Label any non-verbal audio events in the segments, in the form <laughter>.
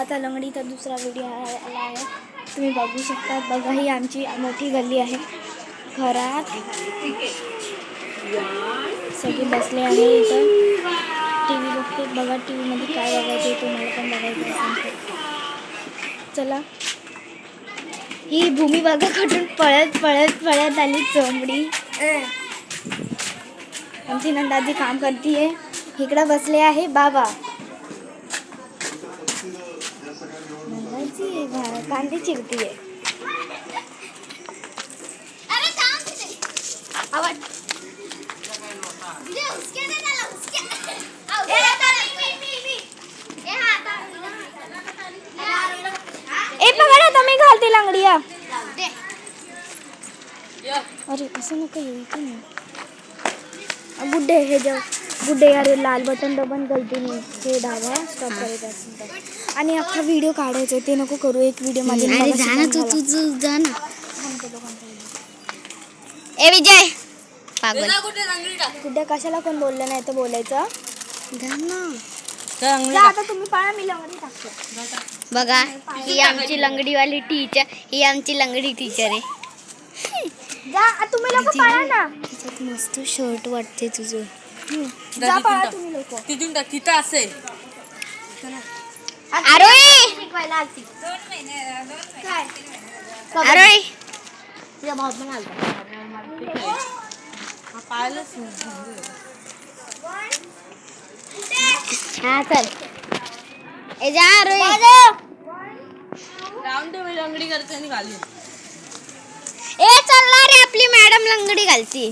आता लंगडीचा दुसरा व्हिडिओ आला आहे. तुम्ही बघू शकता. बघा ही आमची मोठी गल्ली आहे. घरात सगळे बसले आहे इथं. टी व्ही बघते. बघा टी व्हीमध्ये काय बघायचं आहे तुम्हाला पण बघायचं असेल चला. ही भूमी बघा खटून पळत पळत पळत आली चोंबडी. आमची नंदाजी काम करते इकडं बसले आहे. बाबा. नंदाजी भा- कांदे चिरतीये आवाज़। ए पकडा तुम्ही घालते लांगडिया। अरे असं नको येऊ इथे नाही। गुड्डे हे जाऊ गुड्डे अरे लाल बटन दबन गलती नाही। हे दाबा स्टॉप करायचं आणि अख्खा व्हिडिओ काढायचा ते नको करू एक व्हिडिओमध्ये अरे मगाशी जा ना तू. तू तू जा ना. ए विजय! पागल. गुड्डे कशाला कोण बोललं नाही तर बोलायचं? जा ना. जा आता तुम्ही पाळा मी लंगडी टाकतो. बघा ही आमची लंगडीवाली टीचर ही आमची लंगडी टीचर आहे. जा आ, तुम्ही लोक पाळा ना. मस्त शर्ट वाटते तुझं. हम्म. जा पाळा तुम्ही लोक. तिथून टाक तिथं असेल. आरोही शिकवायला आलती काय आरोही तुझा भाऊ पण आलता पाहिलंच हा चल. ए जा आरोही राऊंड टेबल लंगडी करते आणि घालून ए चलना रे आपली मॅडम लंगडी घालती.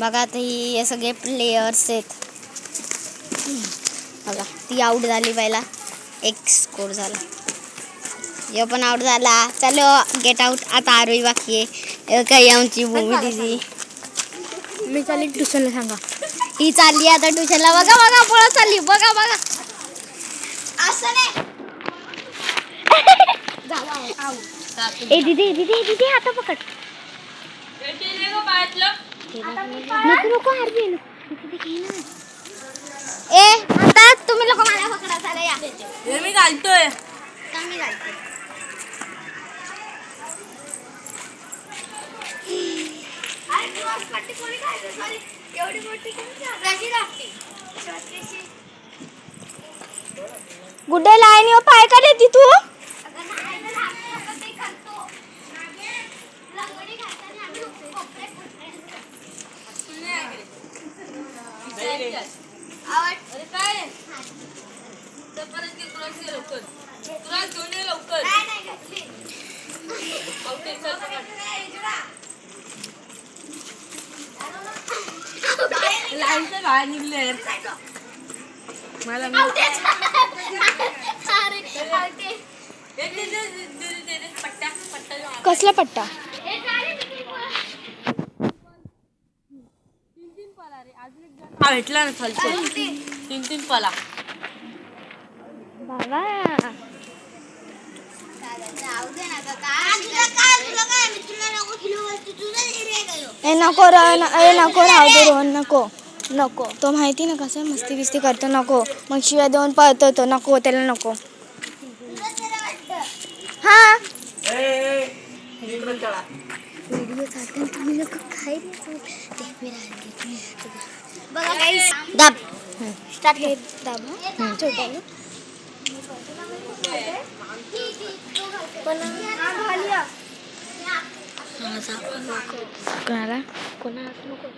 बघा आता ही हे सगळे प्लेयर्स आहेत. बघा ती आऊट झाली पहिला. एक स्कोर झाला. यो पण आऊट झाला. चलो गेट आऊट आता आरोही बाकी आहे. हे काही आमची भूमी दिदी? मी चालेल ट्युशनला सांगा. ही चालली आता ट्युशनला बघा बघा पळत चालली. बघा बघा. असं नाही. <laughs> ए दीदी दीदी दीदी आता पकड. नको नको तुम्ही लोक मला पकडा चला या. हे मी घालतोय. कमी घालते गुड्डे लाईन पाय का देती तू? अरे काय परत लवकर क्रॉस घेऊन ये लवकर ओके चल लाईनचं बाहेर निघले मला पट्टा. कसला पट्टा हा भेटला ना खालचं. तीन तीन पला. बाबा. ए नको र ए नको राहू दे रोहन नको नको. तो माहिती ना कसं मस्ती बिस्ती करतो नको. मग शिवाय देऊन पळतो तो नको त्याला नको. हा व्हिडिओ चालतील तुम्ही लोक काय बघा गाईस दाब. स्टार्ट हे दाब. छोट्याने पण कोणाला? कोणाला नको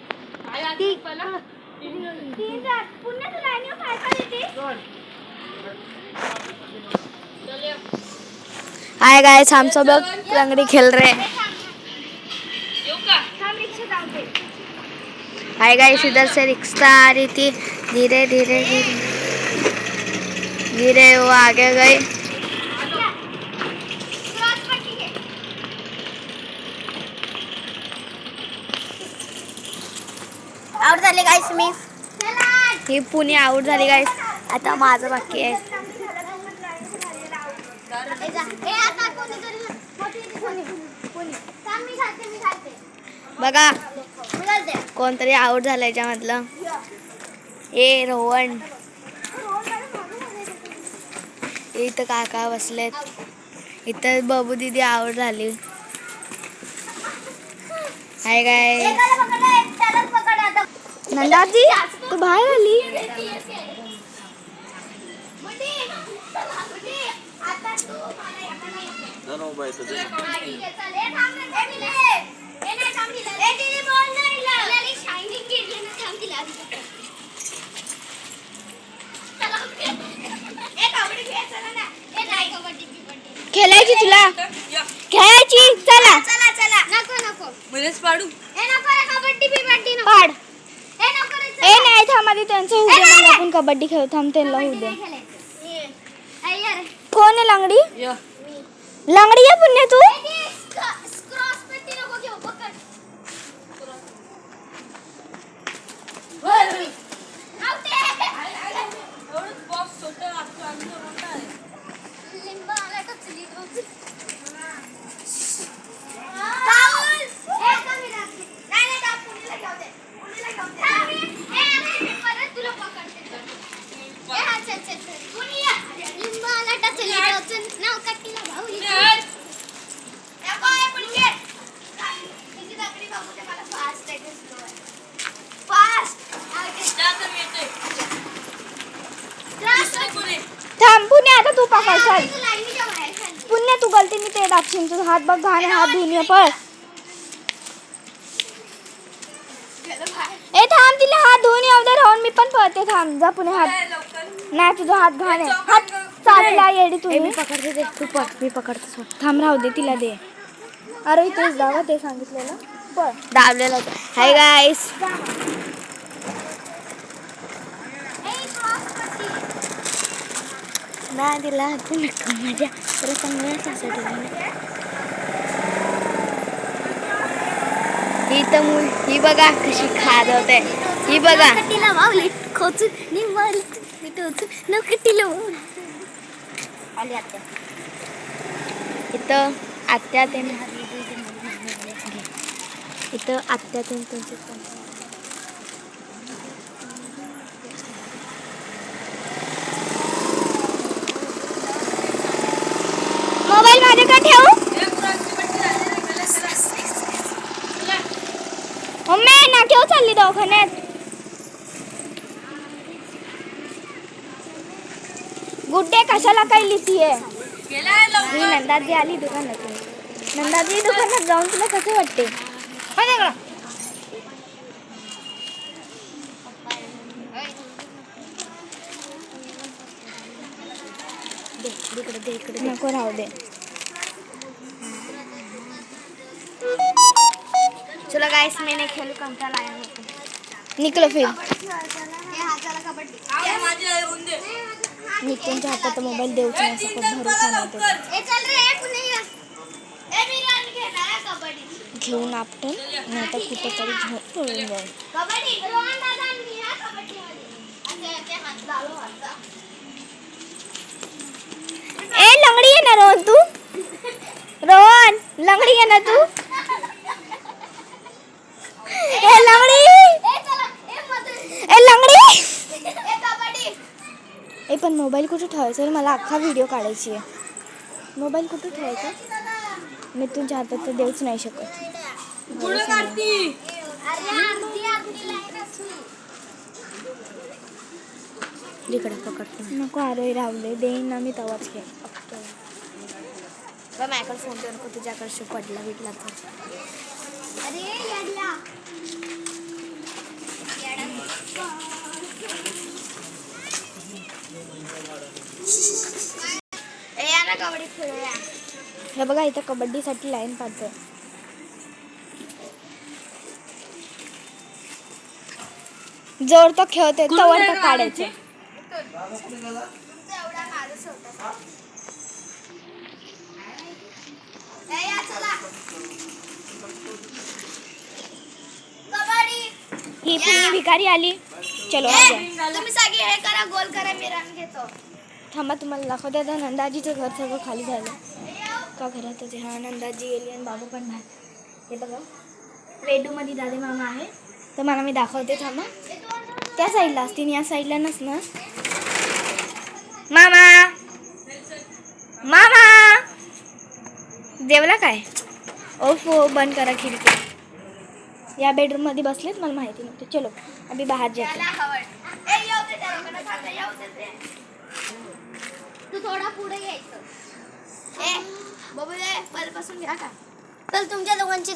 हाय गाइस हम सब लोग लंगड़ी खेल रहे. हैं हाय गाइस इधर से रिक्शा आ रही थी। धीरे धीरे धीरे। धीरे वो आगे गई। आउट झाले गाईस मी. ही पुणे आउट झाली गाईस आता माझं बाकी आहे. बघा. कोणतरी आउट झालं याच्यामधलं. ए रोहन. इथं काका बसलेत. इथं बबू दिदी आवड झाली. हाय काय नंदाजी तू बाहेर आली? खेळायची तुला? खेळायची? चला. चला चला नको नको मध्येच पाडू. ए नको रे कबड्डी बिबड्डी नको पाड. ए नको रे ए नाही थांब आधी त्यांचं होऊ दे. मग आपण कबड्डी खेळू थांब त्यांना होऊ दे. कोण आहे लांगडी? या. लांगडी आहे पुण्य तू क्रॉस पट्टी नको घेऊ पकड आउट एवढंच बॉक्स छोटं लागतो आमचं मोठा आहे लिंब आला का चली पाऊल ए कमी राख नाही नाही का पुणीला घेऊ दे पुणीला घेऊ दे ए अरे परत तुला पकडते ए हा चल चल चल पुणी या लिंब आला का चली चल नाव कट्टीला भाऊ ए, ए काय पण घे किती दगडी बाबू ते मला फास्ट आहे फास्ट जास्त मिळते दुसरं कोणी थांब पुण्य आता तू पकड चल लाईनीच्या बाहेर खाली पुण्य तू गलतीने ते दाबशील तुझा हात बघ घाण हात धुवून ये पळ. ए थांब तिला हात धुवून येऊ दे राहून मी पण पळते थांब जा पुणे हात. नाही तुझा हात घाण आहे. हात चालला येडी तू मी पकडते ते. तू पट मी पकडते सोड. थांब राहू दे तिला दे. अरे तेच जागा ते सांगितलेलं. पळ. दाबलेला हाय गाईस ना तिला तू नको माझ्या तर ही तर मूल ही बघा कशी खात होते ही बघा तिला वावली खोचून निवाली मी टोचून नको तिला आली आत्या इथं आत्या ते इथं आत्या ते त्यांचे ठेव गुड्डे कशाला काय लिहितीये ही लवकर. नंदाजी आली दुकानातून. नंदाजी दुकानात जाऊन तुला कसं वाटते? नको राहू दे. चलो गाइस मैंने खेल कंटाळा आया होता निकलो फिर. नितीनच्या हातात मोबाईल नाही कबड्डी. घेऊन आपटन नाही तर कुठेतरी घेऊन पळून ए लंगडी ना रोहन तू. रोहन लंगडी ना तू. <laughs> ए लंगडी. ए लंगडी! ए कबड्डी! ए पण मोबाईल कुठे ठेवायचा? रे मला अख्खा व्हिडिओ काढायची आहे. मोबाईल कुठे ठेवायचा? मी तुमच्या हातात तर देऊच नाही शकत. पुढं काढती. अरे आरती आरती लाईन असू. इकडे पकडतो नको अरे राहुले देईन ना मी तवाच खेळ माझ्याकडे फोन देऊ नको तुझ्याकडे पडला बिडला तर. अरे कबड्डी खेळूया हे बघा इथं कबड्डीसाठी लाईन पाहतोय जोर तो खेळतोय कुठून तवर आहे ही पुन्हा भिकारी आली. चलो तुम्ही सगळे हे करा गोल करा मी रंग घेतो. थांबा तुम्हाला दाखवते तर नंदाजीचं घर सगळं खाली झालं. का घरातच हा नंदाजी गेली आणि बाबू पण बाहेर. हे बघा. वेडूमध्ये दादे मामा आहे. तर मला मी दाखवते थांबा. त्या साईडला असतील या साईडला नसणार. मामा! मामा! देवला काय? ओफो बंद करा खिडकी. या बेडरूममध्ये बसलेत मला माहिती नव्हते. चलो आम्ही बाहेर जातो तू. थोडा पुढे यायचं ए पहिल्यापासून घ्या का? तर तुमच्या दोघांची